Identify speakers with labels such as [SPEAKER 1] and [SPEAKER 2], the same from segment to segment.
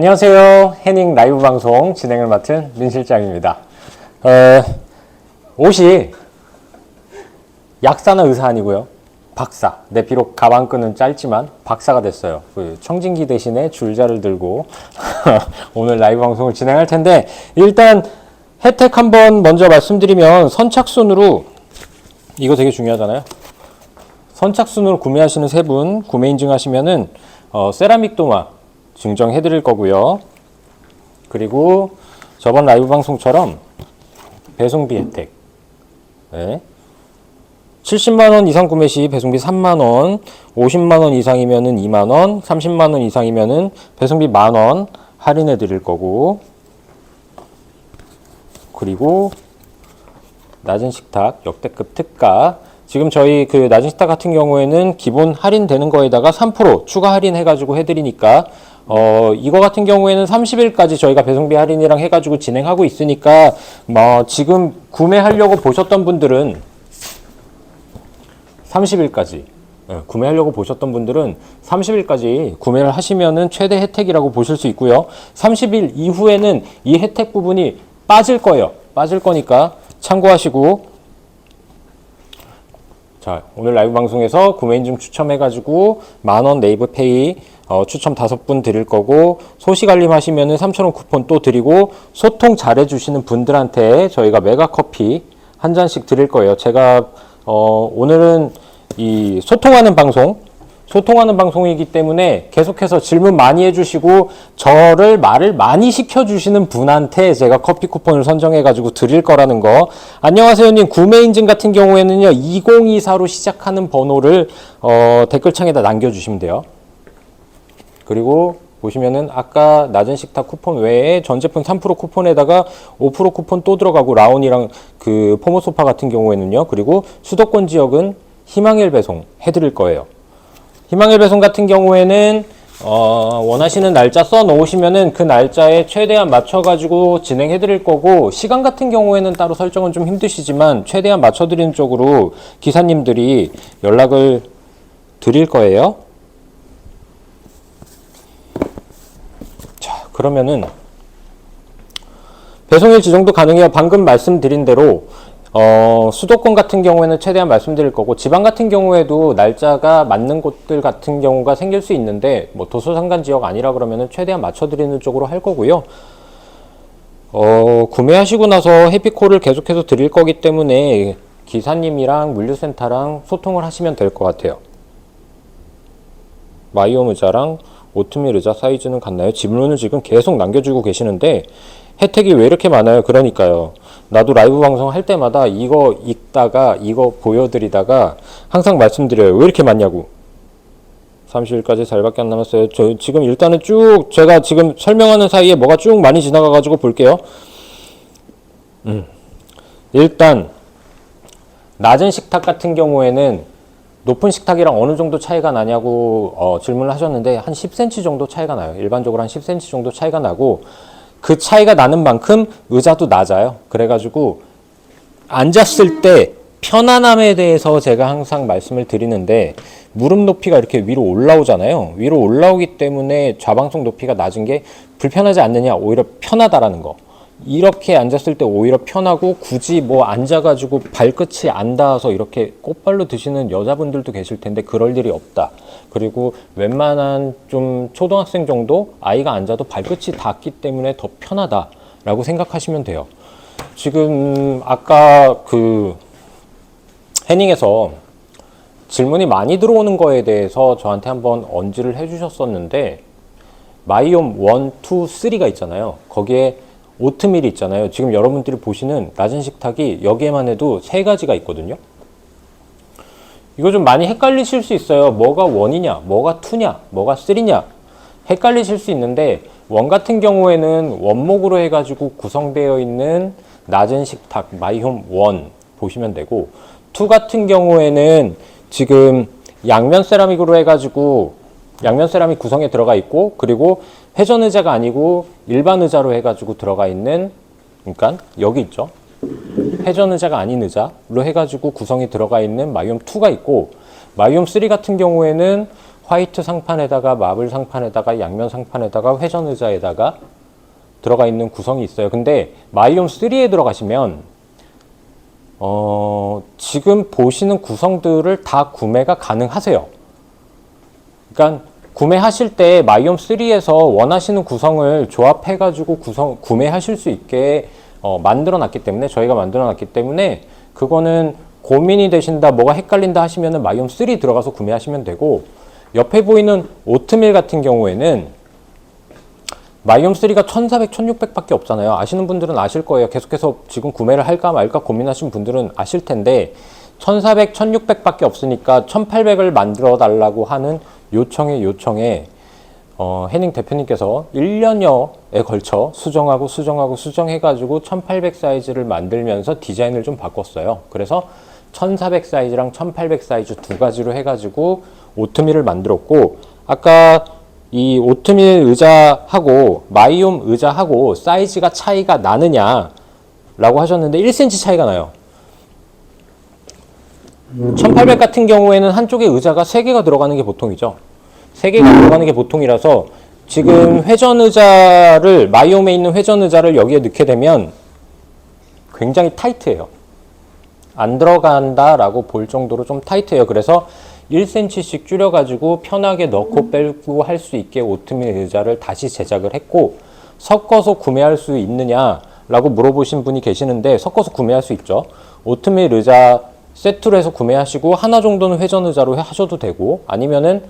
[SPEAKER 1] 안녕하세요. 해닝 라이브 방송 진행을 맡은 민 실장입니다. 어, 옷이 약사나 의사 아니고요. 박사. 내 비록 가방끈은 짧지만 박사가 됐어요. 그 청진기 대신에 줄자를 들고 오늘 라이브 방송을 진행할 텐데 일단 혜택 한번 먼저 말씀드리면 선착순으로 이거 되게 중요하잖아요. 선착순으로 구매하시는 세 분 구매 인증하시면은 어, 세라믹 도마 증정해 드릴 거고요. 그리고 저번 라이브 방송처럼 배송비 혜택. 네. 70만 원 이상 구매 시 배송비 3만 원, 50만 원 이상이면은 2만 원, 30만 원 이상이면은 배송비 만원 할인해 드릴 거고. 그리고 낮은 식탁 역대급 특가 지금 저희 그 낮은 식탁 같은 경우에는 기본 할인되는 거에다가 3% 추가 할인해 가지고 해드리니까 어 이거 같은 경우에는 30일까지 저희가 배송비 할인이랑 해가지고 진행하고 있으니까 뭐 지금 구매하려고 보셨던 분들은 30일까지 예, 구매하려고 보셨던 분들은 30일까지 구매를 하시면은 최대 혜택이라고 보실 수 있고요. 30일 이후에는 이 혜택 부분이 빠질 거예요. 빠질 거니까 참고하시고 자, 오늘 라이브 방송에서 구매 인증 추첨해가지고 만원 네이버 페이 어, 추첨 다섯 분 드릴 거고 소식 알림하시면은 3,000원 쿠폰 또 드리고 소통 잘해 주시는 분들한테 저희가 메가 커피 한 잔씩 드릴 거예요. 제가 어, 오늘은 이 소통하는 방송 소통하는 방송이기 때문에 계속해서 질문 많이 해주시고 저를 말을 많이 시켜주시는 분한테 제가 커피 쿠폰을 선정해가지고 드릴 거라는 거. 안녕하세요님 구매 인증 같은 경우에는요 2024로 시작하는 번호를 어, 댓글창에다 남겨주시면 돼요. 그리고 보시면은 아까 낮은 식탁 쿠폰 외에 전 제품 3% 쿠폰에다가 5% 쿠폰 또 들어가고 라온이랑 그 포모 소파 같은 경우에는요. 그리고 수도권 지역은 희망일 배송 해드릴 거예요. 희망일 배송 같은 경우에는 어, 원하시는 날짜 써 놓으시면은 그 날짜에 최대한 맞춰가지고 진행해 드릴 거고, 시간 같은 경우에는 따로 설정은 좀 힘드시지만, 최대한 맞춰 드리는 쪽으로 기사님들이 연락을 드릴 거예요. 자, 그러면은, 배송일 지정도 가능해요. 방금 말씀드린 대로, 어, 수도권 같은 경우에는 최대한 말씀드릴 거고, 지방 같은 경우에도 날짜가 맞는 곳들 같은 경우가 생길 수 있는데, 뭐 도서상간 지역 아니라 그러면은 최대한 맞춰드리는 쪽으로 할 거고요. 어, 구매하시고 나서 해피콜을 계속해서 드릴 거기 때문에 기사님이랑 물류센터랑 소통을 하시면 될 것 같아요. 마이옴 의자랑 오트밀 의자 사이즈는 같나요? 질문을 지금 계속 남겨주고 계시는데 혜택이 왜 이렇게 많아요? 그러니까요. 나도 라이브 방송 할 때마다 이거 읽다가 이거 보여드리다가 항상 말씀드려요. 왜 이렇게 많냐고. 30일까지 살밖에 안 남았어요. 저 지금 일단은 쭉 제가 지금 설명하는 사이에 뭐가 쭉 많이 지나가가지고 볼게요. 음. 일단 낮은 식탁 같은 경우에는 높은 식탁이랑 어느 정도 차이가 나냐고 어, 질문을 하셨는데 한 10cm 정도 차이가 나요. 일반적으로 한 10cm 정도 차이가 나고 그 차이가 나는 만큼 의자도 낮아요. 그래가지고 앉았을 때 편안함에 대해서 제가 항상 말씀을 드리는데 무릎 높이가 이렇게 위로 올라오잖아요. 위로 올라오기 때문에 좌방석 높이가 낮은 게 불편하지 않느냐 오히려 편하다라는 거. 이렇게 앉았을 때 오히려 편하고 굳이 뭐 앉아가지고 발끝이 안 닿아서 이렇게 꽃발로 드시는 여자분들도 계실 텐데 그럴 일이 없다. 그리고 웬만한 좀 초등학생 정도 아이가 앉아도 발끝이 닿기 때문에 더 편하다라고 생각하시면 돼요. 지금 아까 그 해닝에서 질문이 많이 들어오는 거에 대해서 저한테 한번 언지를 해주셨었는데 마이옴 1, 2, 3가 있잖아요. 거기에 오트밀이 있잖아요. 지금 여러분들이 보시는 낮은 식탁이 여기에만 해도 세 가지가 있거든요. 이거 좀 많이 헷갈리실 수 있어요. 뭐가 원이냐, 뭐가 투냐, 뭐가 쓰리냐 헷갈리실 수 있는데 원 같은 경우에는 원목으로 해가지고 구성되어 있는 낮은 식탁 마이홈 원 보시면 되고 투 같은 경우에는 지금 양면 세라믹으로 해가지고 양면 세라믹 구성에 들어가 있고 그리고 회전 의자가 아니고 일반 의자로 해가지고 들어가 있는 그러니까 여기 있죠. 회전 의자가 아닌 의자로 해가지고 구성이 들어가 있는 마이옴 2가 있고 마이옴 3 같은 경우에는 화이트 상판에다가 마블 상판에다가 양면 상판에다가 회전 의자에다가 들어가 있는 구성이 있어요. 근데 마이옴 3에 들어가시면 어, 지금 보시는 구성들을 다 구매가 가능하세요. 그러니까 구매하실 때 마이옴 3에서 원하시는 구성을 조합해 가지고 구성 구매하실 수 있게 어, 만들어 놨기 때문에 저희가 만들어 놨기 때문에 그거는 고민이 되신다, 뭐가 헷갈린다 하시면은 마이옴 3 들어가서 구매하시면 되고 옆에 보이는 오트밀 같은 경우에는 마이옴 3가 1400, 1600밖에 없잖아요. 아시는 분들은 아실 거예요. 계속해서 지금 구매를 할까 말까 고민하신 분들은 아실 텐데 1400, 1600밖에 없으니까 1800을 만들어 달라고 하는 요청에 요청에 어, 해닝 대표님께서 1년여에 걸쳐 수정하고 수정하고 수정해가지고 1800 사이즈를 만들면서 디자인을 좀 바꿨어요. 그래서 1400 사이즈랑 1800 사이즈 두 가지로 해가지고 오트밀을 만들었고 아까 이 오트밀 의자하고 마이옴 의자하고 사이즈가 차이가 나느냐 라고 하셨는데 1cm 차이가 나요. 1800 같은 경우에는 한쪽에 의자가 3개가 들어가는 게 보통이죠. 3개가 들어가는 게 보통이라서 지금 회전 의자를 마이옴에 있는 회전 의자를 여기에 넣게 되면 굉장히 타이트해요. 안 들어간다라고 볼 정도로 좀 타이트해요. 그래서 1cm씩 줄여가지고 편하게 넣고 빼고 할 수 있게 오트밀 의자를 다시 제작을 했고 섞어서 구매할 수 있느냐라고 물어보신 분이 계시는데 섞어서 구매할 수 있죠. 오트밀 의자 세트로 해서 구매하시고 하나 정도는 회전 의자로 하셔도 되고 아니면은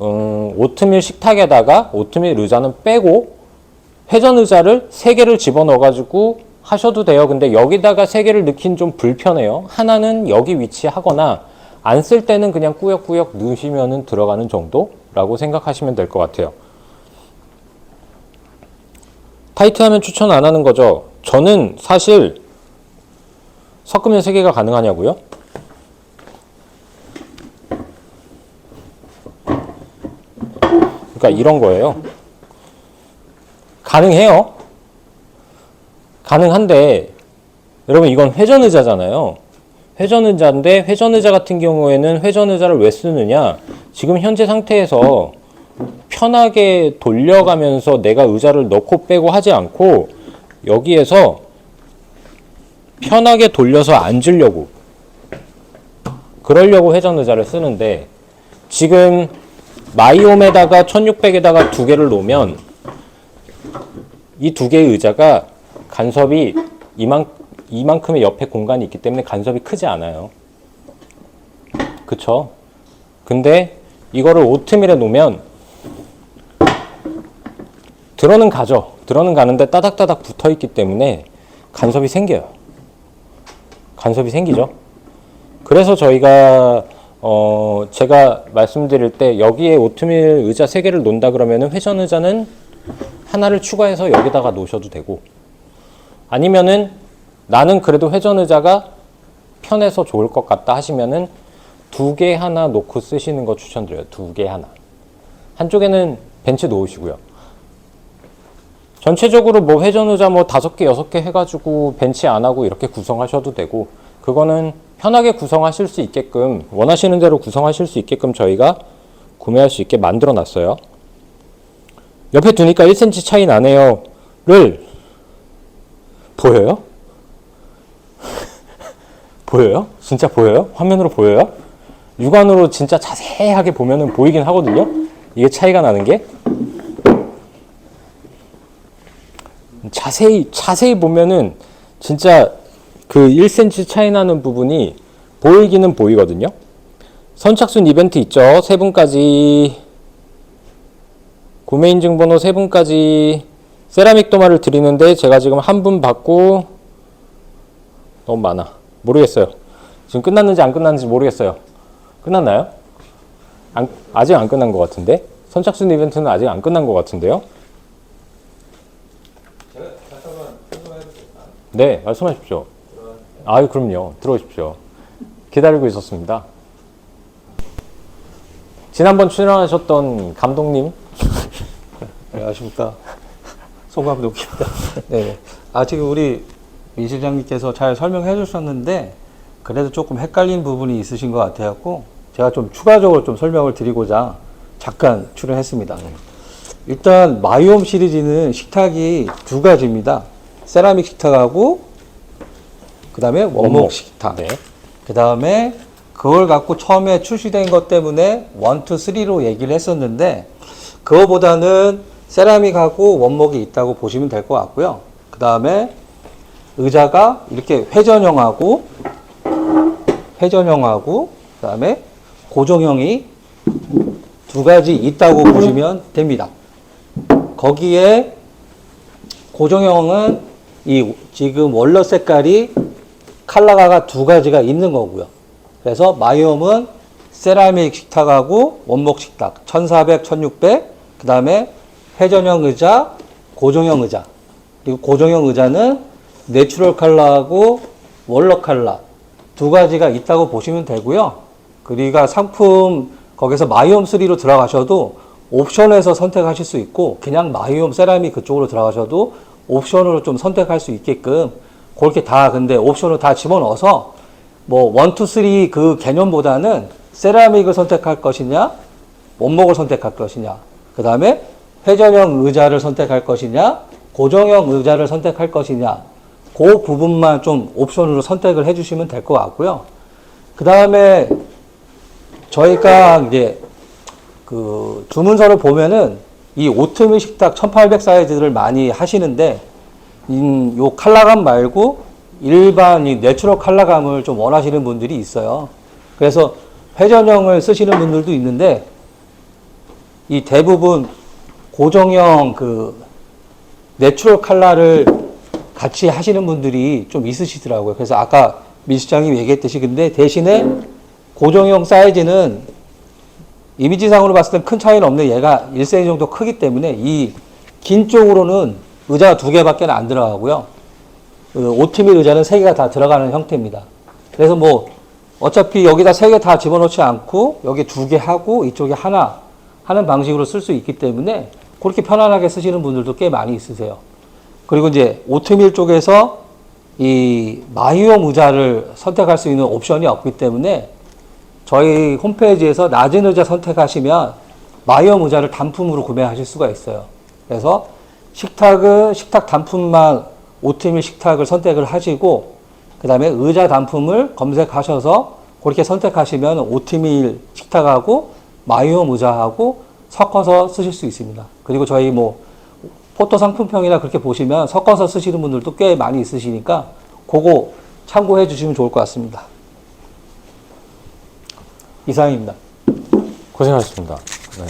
[SPEAKER 1] 음, 오트밀 식탁에다가 오트밀 의자는 빼고 회전 의자를 세 개를 집어넣어 가지고 하셔도 돼요. 근데 여기다가 세 개를 넣긴 좀 불편해요. 하나는 여기 위치하거나 안 쓸 때는 그냥 꾸역꾸역 넣으시면은 들어가는 정도라고 생각하시면 될 것 같아요. 타이트하면 추천 안 하는 거죠. 저는 사실 섞으면 세 개가 가능하냐고요? 그러니까 이런 거예요. 가능해요. 가능한데 여러분 이건 회전 의자잖아요. 회전 의자인데 회전 의자 같은 경우에는 회전 의자를 왜 쓰느냐? 지금 현재 상태에서 편하게 돌려가면서 내가 의자를 넣고 빼고 하지 않고 여기에서 편하게 돌려서 앉으려고 그러려고 회전 의자를 쓰는데 지금 마이옴에다가 1600에다가 두 개를 놓으면 이 두 개의 의자가 간섭이 이만, 이만큼의 옆에 공간이 있기 때문에 간섭이 크지 않아요. 그쵸? 근데 이거를 오트밀에 놓으면 들어는 가죠. 들어는 가는데 따닥따닥 붙어 있기 때문에 간섭이 생겨요. 간섭이 생기죠. 그래서 저희가 어 제가 말씀드릴 때 여기에 오트밀 의자 세 개를 놓는다 그러면은 회전 의자는 하나를 추가해서 여기다가 놓으셔도 되고 아니면은 나는 그래도 회전 의자가 편해서 좋을 것 같다 하시면은 두 개 하나 놓고 쓰시는 거 추천드려요. 두 개 하나. 한쪽에는 벤치 놓으시고요. 전체적으로 뭐 회전 의자 뭐 다섯 개 여섯 개 해가지고 벤치 안 하고 이렇게 구성하셔도 되고 그거는 편하게 구성하실 수 있게끔 원하시는 대로 구성하실 수 있게끔 저희가 구매할 수 있게 만들어 놨어요. 옆에 두니까 1cm 차이 나네요 를 보여요? 보여요? 진짜 보여요? 화면으로 보여요? 육안으로 진짜 자세하게 보면은 보이긴 하거든요. 이게 차이가 나는 게 자세히 자세히 보면은 진짜 그 1cm 차이 나는 부분이 보이기는 보이거든요. 선착순 이벤트 있죠. 세 분까지 구매 인증 번호 세 분까지 세라믹 도마를 드리는데 제가 지금 한 분 받고 너무 많아. 모르겠어요. 지금 끝났는지 안 끝났는지 모르겠어요. 끝났나요? 안, 아직 안 끝난 것 같은데? 선착순 이벤트는 아직 안 끝난 것 같은데요? 네, 말씀하십시오. 아유, 그럼요. 들어오십시오. 기다리고 있었습니다. 지난번 출연하셨던 감독님,
[SPEAKER 2] 안녕하십니까. 송 감독입니다. 네. 아, 지금 우리 민 실장님께서 잘 설명해 주셨는데, 그래도 조금 헷갈린 부분이 있으신 것 같아갖고, 제가 좀 추가적으로 좀 설명을 드리고자 잠깐 출연했습니다. 일단 마이홈 시리즈는 식탁이 두 가지입니다. 세라믹 식탁하고 그 다음에 원목. 식탁.
[SPEAKER 1] 네.
[SPEAKER 2] 그 다음에 그걸 갖고 처음에 출시된 것 때문에 1, 2, 3로 얘기를 했었는데 그거보다는 세라믹하고 원목이 있다고 보시면 될 것 같고요. 그 다음에 의자가 이렇게 회전형하고 회전형하고 그 다음에 고정형이 두 가지 있다고 보시면 됩니다. 거기에 고정형은 이 지금 원러 색깔이 칼라가 두 가지가 있는 거고요. 그래서 마이홈은 세라믹 식탁하고 원목 식탁 1400, 1600, 그 다음에 회전형 의자, 고정형 의자. 그리고 고정형 의자는 내추럴 칼라하고 원러 칼라 두 가지가 있다고 보시면 되고요. 그리고 상품 거기서 마이홈 3로 들어가셔도 옵션에서 선택하실 수 있고 그냥 마이홈 세라믹 그쪽으로 들어가셔도 옵션으로 좀 선택할 수 있게끔 그렇게 다 근데 옵션을 다 집어넣어서 뭐 1, 2, 3 그 개념보다는 세라믹을 선택할 것이냐 원목을 선택할 것이냐 그 다음에 회전형 의자를 선택할 것이냐 고정형 의자를 선택할 것이냐 그 부분만 좀 옵션으로 선택을 해주시면 될 것 같고요. 그 다음에 저희가 이제 그 주문서를 보면은 이 오트밀 식탁 1800 사이즈를 많이 하시는데 음, 요 칼라감 말고 일반 이 내추럴 칼라감을 좀 원하시는 분들이 있어요. 그래서 회전형을 쓰시는 분들도 있는데 이 대부분 고정형 그 내추럴 칼라를 같이 하시는 분들이 좀 있으시더라고요. 그래서 아까 미 시장님 얘기했듯이 근데 대신에 고정형 사이즈는 이미지상으로 봤을 땐 큰 차이는 없는데 얘가 1cm 정도 크기 때문에 이 긴 쪽으로는 의자가 두 개밖에 안 들어가고요. 그 오트밀 의자는 세 개가 다 들어가는 형태입니다. 그래서 뭐 어차피 여기다 세 개 다 집어넣지 않고 여기 두 개 하고 이쪽에 하나 하는 방식으로 쓸 수 있기 때문에 그렇게 편안하게 쓰시는 분들도 꽤 많이 있으세요. 그리고 이제 오트밀 쪽에서 이 마이홈 의자를 선택할 수 있는 옵션이 없기 때문에 저희 홈페이지에서 낮은 의자 선택하시면 마이홈 의자를 단품으로 구매하실 수가 있어요. 그래서 식탁은 식탁 단품만 오트밀 식탁을 선택을 하시고 그 다음에 의자 단품을 검색하셔서 그렇게 선택하시면 오트밀 식탁하고 마이홈 의자하고 섞어서 쓰실 수 있습니다. 그리고 저희 뭐 포토 상품평이나 그렇게 보시면 섞어서 쓰시는 분들도 꽤 많이 있으시니까 그거 참고해 주시면 좋을 것 같습니다. 이상입니다.
[SPEAKER 1] 고생하셨습니다. 네.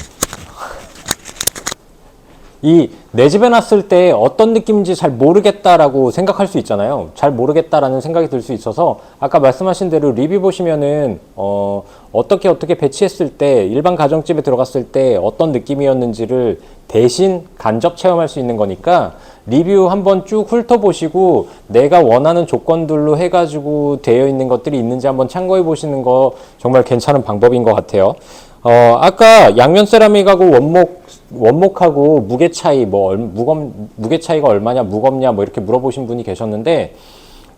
[SPEAKER 1] 이내 집에 놨을 때 어떤 느낌인지 잘 모르겠다라고 생각할 수 있잖아요. 잘 모르겠다라는 생각이 들 수 있어서 아까 말씀하신 대로 리뷰 보시면은 어 어떻게 어떻게 배치했을 때 일반 가정집에 들어갔을 때 어떤 느낌이었는지를 대신 간접 체험할 수 있는 거니까 리뷰 한번 쭉 훑어보시고 내가 원하는 조건들로 해가지고 되어 있는 것들이 있는지 한번 참고해 보시는 거 정말 괜찮은 방법인 것 같아요. 어, 아까 양면 세라믹하고 원목, 원목하고 무게 차이, 뭐, 얼- 무겁, 무게 차이가 얼마냐, 무겁냐, 뭐 이렇게 물어보신 분이 계셨는데,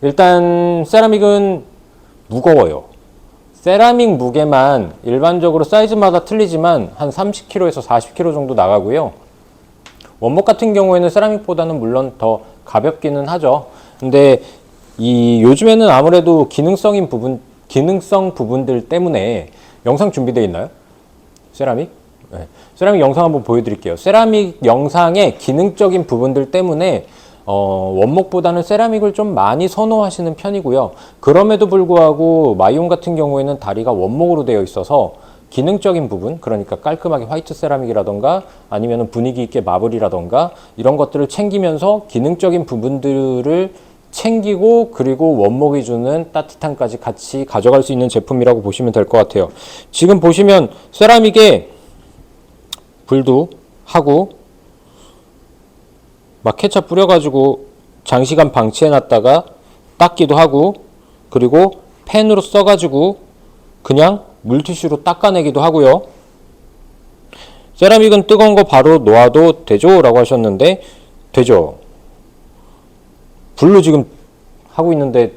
[SPEAKER 1] 일단 세라믹은 무거워요. 세라믹 무게만 일반적으로 사이즈마다 틀리지만 한 30kg에서 40kg 정도 나가고요. 원목 같은 경우에는 세라믹보다는 물론 더 가볍기는 하죠. 근데 이 요즘에는 아무래도 기능성인 부분, 기능성 부분들 때문에 영상 준비되어 있나요? 세라믹? 네. 세라믹 영상 한번 보여드릴게요. 세라믹 영상의 기능적인 부분들 때문에 어, 원목보다는 세라믹을 좀 많이 선호하시는 편이고요. 그럼에도 불구하고 마이온 같은 경우에는 다리가 원목으로 되어 있어서 기능적인 부분, 그러니까 깔끔하게 화이트 세라믹이라던가 아니면 분위기 있게 마블이라던가 이런 것들을 챙기면서 기능적인 부분들을 챙기고 그리고 원목이 주는 따뜻함까지 같이 가져갈 수 있는 제품이라고 보시면 될 것 같아요. 지금 보시면 세라믹에 불도 하고 막 케찹 뿌려가지고 장시간 방치해놨다가 닦기도 하고 그리고 펜으로 써가지고 그냥 물티슈로 닦아내기도 하고요. 세라믹은 뜨거운 거 바로 놓아도 되죠? 라고 하셨는데 되죠. 불로 지금 하고 있는데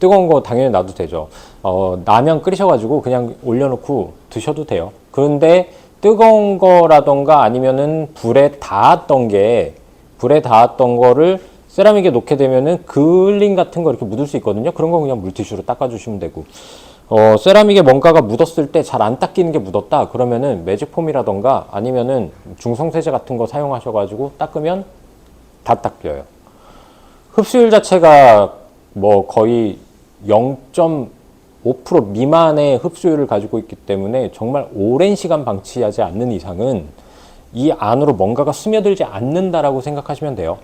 [SPEAKER 1] 뜨거운 거 당연히 놔도 되죠. 어, 라면 끓이셔가지고 그냥 올려놓고 드셔도 돼요. 그런데 뜨거운 거라던가 아니면은 불에 닿았던 게 불에 닿았던 거를 세라믹에 놓게 되면은 그을림 같은 거 이렇게 묻을 수 있거든요. 그런 거 그냥 물티슈로 닦아주시면 되고 어, 세라믹에 뭔가가 묻었을 때 잘 안 닦이는 게 묻었다 그러면은 매직폼이라던가 아니면은 중성세제 같은 거 사용하셔가지고 닦으면 다 닦여요. 흡수율 자체가 뭐 거의 0.5% 미만의 흡수율을 가지고 있기 때문에 정말 오랜 시간 방치하지 않는 이상은 이 안으로 뭔가가 스며들지 않는다라고 생각하시면 돼요.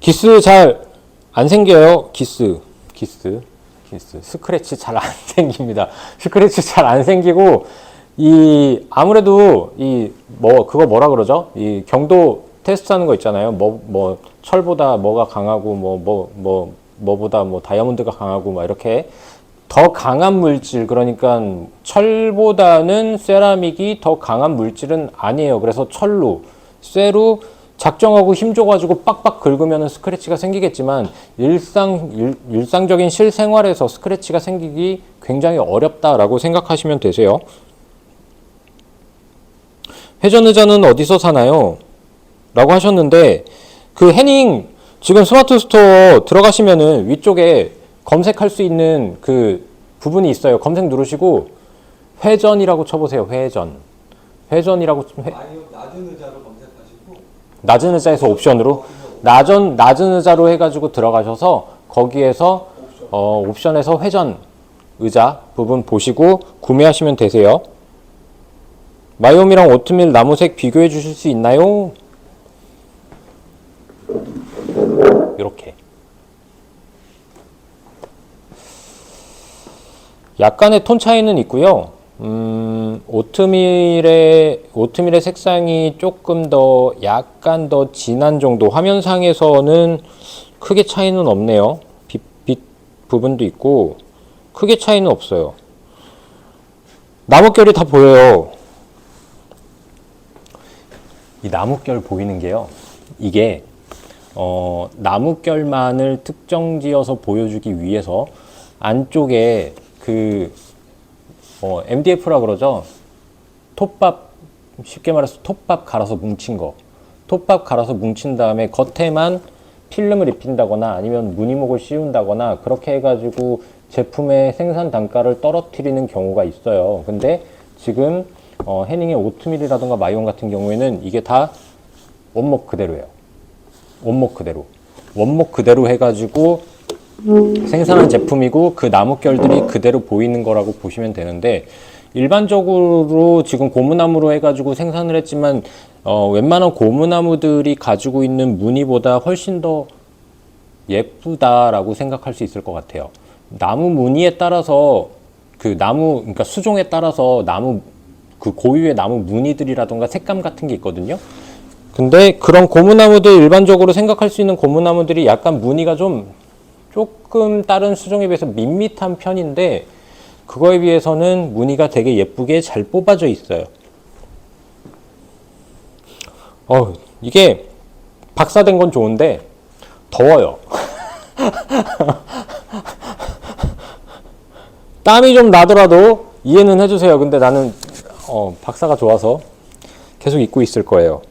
[SPEAKER 1] 기스 잘 안 생겨요. 기스, 기스, 기스. 스크래치 잘 안 생깁니다. 스크래치 잘 안 생기고 이 아무래도 이 뭐 그거 뭐라 그러죠? 이 경도 테스트 하는 거 있잖아요. 뭐 뭐 철보다 뭐가 강하고 뭐 뭐 뭐 뭐보다 뭐 다이아몬드가 강하고 막 이렇게 더 강한 물질 그러니까 철보다는 세라믹이 더 강한 물질은 아니에요. 그래서 철로 쇠로 작정하고 힘 줘가지고 빡빡 긁으면 스크래치가 생기겠지만 일상 일, 일상적인 실생활에서 스크래치가 생기기 굉장히 어렵다라고 생각하시면 되세요. 회전 의자는 어디서 사나요? 라고 하셨는데 그 해닝 지금 스마트 스토어 들어가시면은 위쪽에 검색할 수 있는 그 부분이 있어요. 검색 누르시고 회전이라고 쳐보세요. 회전. 회전이라고 쳐- 회-
[SPEAKER 2] 아니요, 낮은 의자로 검색하시고
[SPEAKER 1] 낮은 의자에서 옵션으로 낮은 낮은 의자로 해가지고 들어가셔서 거기에서 어, 옵션에서 회전 의자 부분 보시고 구매하시면 되세요. 마이홈이랑 오트밀 나무색 비교해 주실 수 있나요? 이렇게 약간의 톤 차이는 있고요. 음, 오트밀의 오트밀의 색상이 조금 더 약간 더 진한 정도 화면상에서는 크게 차이는 없네요. 빛, 빛 부분도 있고 크게 차이는 없어요. 나뭇결이 다 보여요. 이 나뭇결 보이는 게요. 이게 어, 나뭇결만을 특정 지어서 보여주기 위해서 안쪽에 그 어, MDF라 그러죠. 톱밥 쉽게 말해서 톱밥 갈아서 뭉친 거. 톱밥 갈아서 뭉친 다음에 겉에만 필름을 입힌다거나 아니면 무늬목을 씌운다거나 그렇게 해가지고 제품의 생산 단가를 떨어뜨리는 경우가 있어요. 근데 지금 어, 해닝의 오트밀이라던가 마이온 같은 경우에는 이게 다 원목 그대로예요. 원목 그대로. 원목 그대로 해가지고 생산한 제품이고 그 나뭇결들이 그대로 보이는 거라고 보시면 되는데 일반적으로 지금 고무나무로 해가지고 생산을 했지만 어, 웬만한 고무나무들이 가지고 있는 무늬보다 훨씬 더 예쁘다라고 생각할 수 있을 것 같아요. 나무 무늬에 따라서 그 나무 그러니까 수종에 따라서 나무 그 고유의 나무 무늬들이라던가 색감 같은 게 있거든요. 근데 그런 고무나무들 일반적으로 생각할 수 있는 고무나무들이 약간 무늬가 좀 조금 다른 수종에 비해서 밋밋한 편인데 그거에 비해서는 무늬가 되게 예쁘게 잘 뽑아져 있어요. 어, 이게 박사된 건 좋은데 더워요. 땀이 좀 나더라도 이해는 해주세요. 근데 나는 어, 박사가 좋아서 계속 입고 있을 거예요.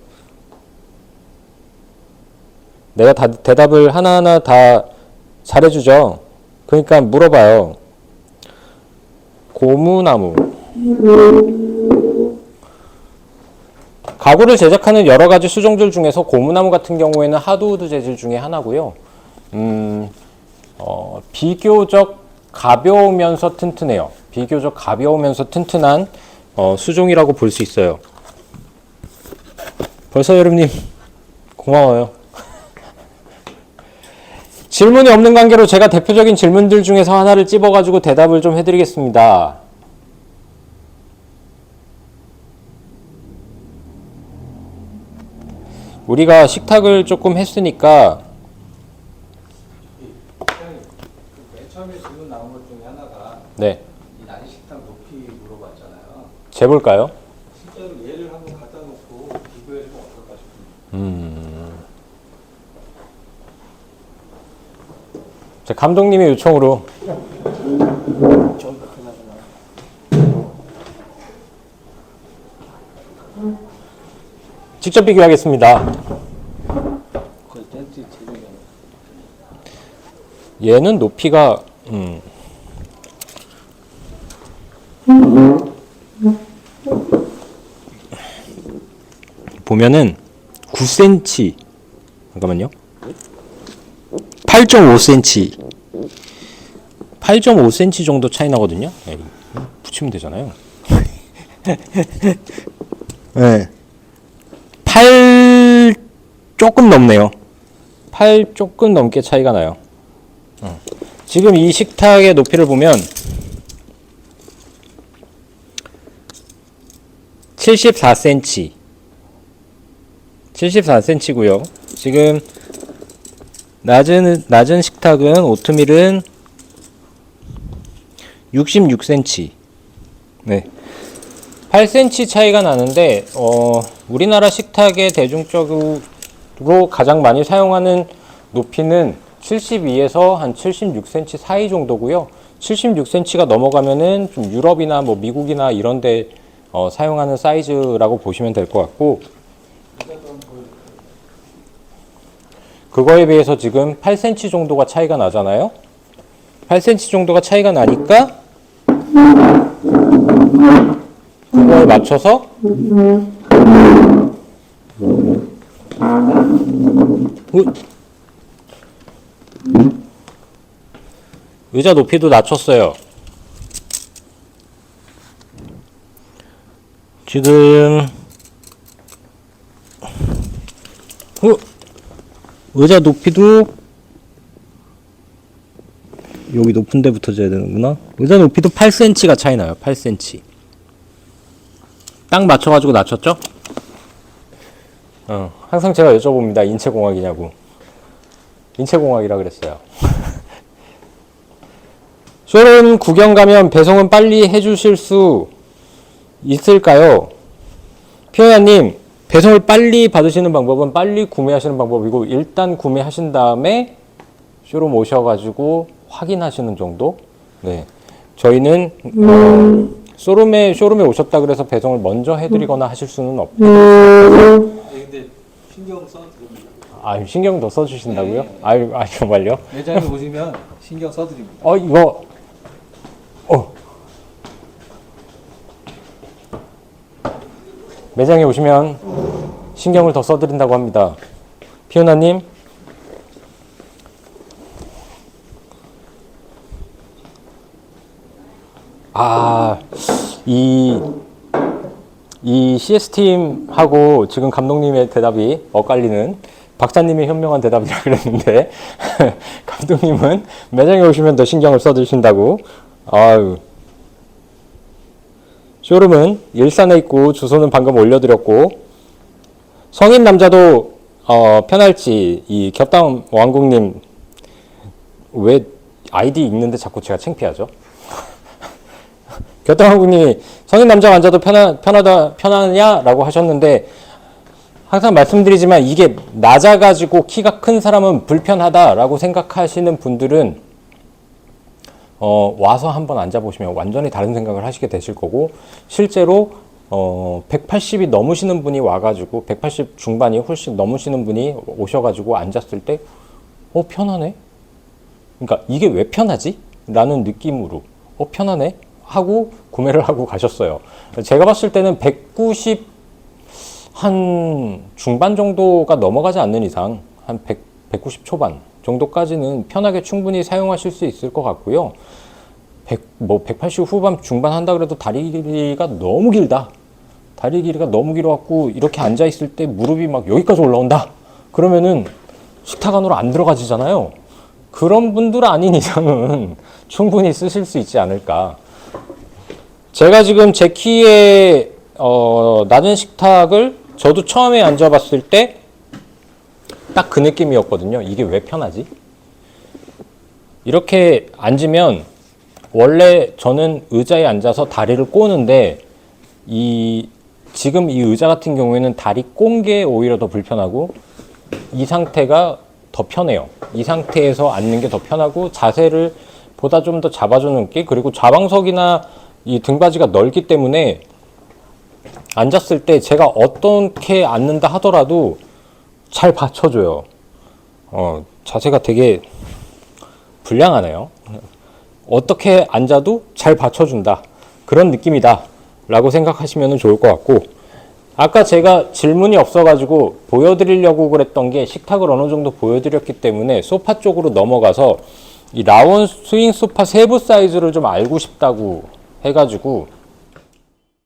[SPEAKER 1] 내가 다 대답을 하나하나 다 잘해주죠. 그러니까 물어봐요. 고무나무. 가구를 제작하는 여러 가지 수종들 중에서 고무나무 같은 경우에는 하드우드 재질 중에 하나고요. 음, 어, 비교적 가벼우면서 튼튼해요. 비교적 가벼우면서 튼튼한 어, 수종이라고 볼 수 있어요. 벌써 여러분님 고마워요. 질문이 없는 관계로 제가 대표적인 질문들 중에서 하나를 찝어가지고 대답을 좀 해드리겠습니다. 우리가 식탁을 조금 했으니까
[SPEAKER 2] 맨 처음에 질문 나온 것 중에 하나가
[SPEAKER 1] 네
[SPEAKER 2] 이 난이 식당 높이 물어봤잖아요.
[SPEAKER 1] 재볼까요?
[SPEAKER 2] 실제로 얘를 한번 갖다 놓고 비교해보면 어떨까 싶습니다.
[SPEAKER 1] 자, 감독님의 요청으로 직접 비교하겠습니다. 얘는 높이가 음. 보면은 9cm 잠깐만요. 8.5cm 8.5cm 정도 차이 나거든요. 네, 붙이면 되잖아요. 네. 8 조금 넘네요. 8 조금 넘게 차이가 나요. 어. 지금 이 식탁의 높이를 보면 74cm 74cm고요. 지금 낮은 낮은 식탁은 오트밀은 66cm. 네. 8cm 차이가 나는데 어, 우리나라 식탁에 대중적으로 가장 많이 사용하는 높이는 72에서 한 76cm 사이 정도고요. 76cm가 넘어가면은 좀 유럽이나 뭐 미국이나 이런 데 어, 사용하는 사이즈라고 보시면 될 것 같고 그거에 비해서 지금 8cm 정도가 차이가 나잖아요. 8cm 정도가 차이가 나니까 그거에 맞춰서 우- 의자 높이도 낮췄어요. 지금 의자 높이도 여기 높은 데부터 재야 되는구나. 의자 높이도 8cm가 차이 나요. 8cm. 딱 맞춰가지고 낮췄죠? 어, 항상 제가 여쭤봅니다. 인체공학이냐고. 인체공학이라 그랬어요. 쇼룸 구경 가면 배송은 빨리 해주실 수 있을까요? 피어야님, 배송을 빨리 받으시는 방법은 빨리 구매하시는 방법이고, 일단 구매하신 다음에 쇼룸 오셔가지고 확인하시는 정도? 네. 저희는, 어, 쇼룸에, 쇼룸에 오셨다 그래서 배송을 먼저 해드리거나 하실 수는 없고,
[SPEAKER 2] 근데 신경 써드립니다.
[SPEAKER 1] 아, 신경 더 써주신다고요? 아유, 아, 정말요?
[SPEAKER 2] 매장에 오시면 신경 써드립니다.
[SPEAKER 1] 어, 이거, 어. 매장에 오시면 신경을 더 써드린다고 합니다. 피오나님, 아, 이, 이 CS팀하고 지금 감독님의 대답이 엇갈리는 박사님의 현명한 대답이라 그랬는데 감독님은 매장에 오시면 더 신경을 써주신다고 아유 쇼룸은 일산에 있고 주소는 방금 올려드렸고 성인 남자도 어, 편할지 이 겹당 왕국님 왜 아이디 읽는데 자꾸 제가 창피하죠? 겹당 왕국님이 성인 남자 앉아도 편하, 편하다 편하냐라고 하셨는데 항상 말씀드리지만 이게 낮아가지고 키가 큰 사람은 불편하다라고 생각하시는 분들은 어, 와서 한번 앉아보시면 완전히 다른 생각을 하시게 되실 거고 실제로 어, 180이 넘으시는 분이 와가지고 180 중반이 훨씬 넘으시는 분이 오셔가지고 앉았을 때 어, 편하네? 그러니까 이게 왜 편하지? 라는 느낌으로 어, 편하네? 하고 구매를 하고 가셨어요. 제가 봤을 때는 190 한 중반 정도가 넘어가지 않는 이상 한 100, 190 초반 정도까지는 편하게 충분히 사용하실 수 있을 것 같고요. 100, 뭐 180 후반 중반 한다 그래도 다리 길이가 너무 길다. 다리 길이가 너무 길어갖고 이렇게 앉아 있을 때 무릎이 막 여기까지 올라온다. 그러면은 식탁 안으로 안 들어가지잖아요. 그런 분들 아닌 이상은 충분히 쓰실 수 있지 않을까. 제가 지금 제 키에 어, 낮은 식탁을 저도 처음에 앉아봤을 때 딱 그 느낌이었거든요. 이게 왜 편하지? 이렇게 앉으면 원래 저는 의자에 앉아서 다리를 꼬는데 이 지금 이 의자 같은 경우에는 다리 꼰 게 오히려 더 불편하고 이 상태가 더 편해요. 이 상태에서 앉는 게 더 편하고 자세를 보다 좀 더 잡아주는 게 그리고 좌방석이나 이 등받이가 넓기 때문에 앉았을 때 제가 어떻게 앉는다 하더라도 잘 받쳐줘요. 어, 자세가 되게 불량하네요. 어떻게 앉아도 잘 받쳐준다. 그런 느낌이다. 라고 생각하시면 좋을 것 같고, 아까 제가 질문이 없어가지고 보여드리려고 그랬던 게 식탁을 어느 정도 보여드렸기 때문에 소파 쪽으로 넘어가서 이 라원 스윙 소파 세부 사이즈를 좀 알고 싶다고 해가지고